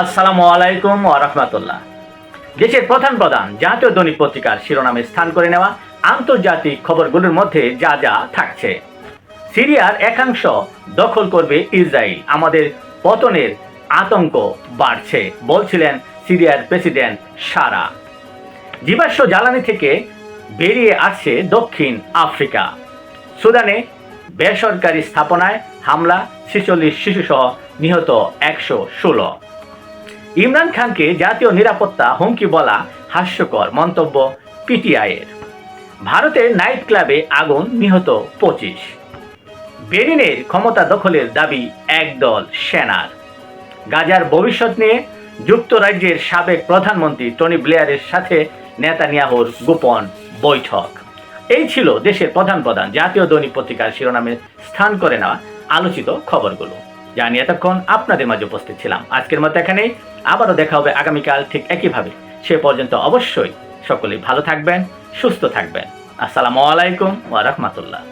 আসসালামু আলাইকুম রাহমাতুল্লাহ। দেশের প্রধান প্রধান জাতীয় দৈনিক পত্রিকার শিরোনামে স্থান করে নেওয়া আন্তর্জাতিক খবরগুলোর মধ্যে যা যা থাকছে। সিরিয়ার একাংশ দখল করবে ইসরায়েল। আমাদের পতনের আতঙ্ক বাড়ছে, বলছিলেন সিরিয়ার প্রেসিডেন্ট সারা। জীবাশ্ম জ্বালানি থেকে বেরিয়ে আসছে দক্ষিণ আফ্রিকা। সুদানে বেসরকারি স্থাপনায় হামলা, ছেচল্লিশ শিশুসহ নিহত একশো ষোলো। ইমরান খানকে জাতীয় নিরাপত্তা হুমকি বলা হাস্যকর মন্তব্য পিটিআইয়ের। ভারতের নাইট ক্লাবে আগুন নিহত পঁচিশ। বেরিনের ক্ষমতা দখলের দাবি একদল সেনার। গাজার ভবিষ্যৎ নিয়ে যুক্তরাজ্যের সাবেক প্রধানমন্ত্রী টনি ব্লেয়ারের সাথে নেতানিয়াহুর গোপন বৈঠক। এই ছিল দেশের প্রধান প্রধান জাতীয় দৈনিক পত্রিকার শিরোনামে স্থান করে নেওয়া আলোচিত খবরগুলো। নিয়ে এতক্ষণ আপনাদের মাঝে উপস্থিত ছিলাম। আজকের মতো এখানেই। আবারও দেখা হবে আগামীকাল ঠিক একইভাবে। সে পর্যন্ত অবশ্যই সকলেই ভালো থাকবেন, সুস্থ থাকবেন। আসসালামু আলাইকুম ওয়া রাহমাতুল্লাহ।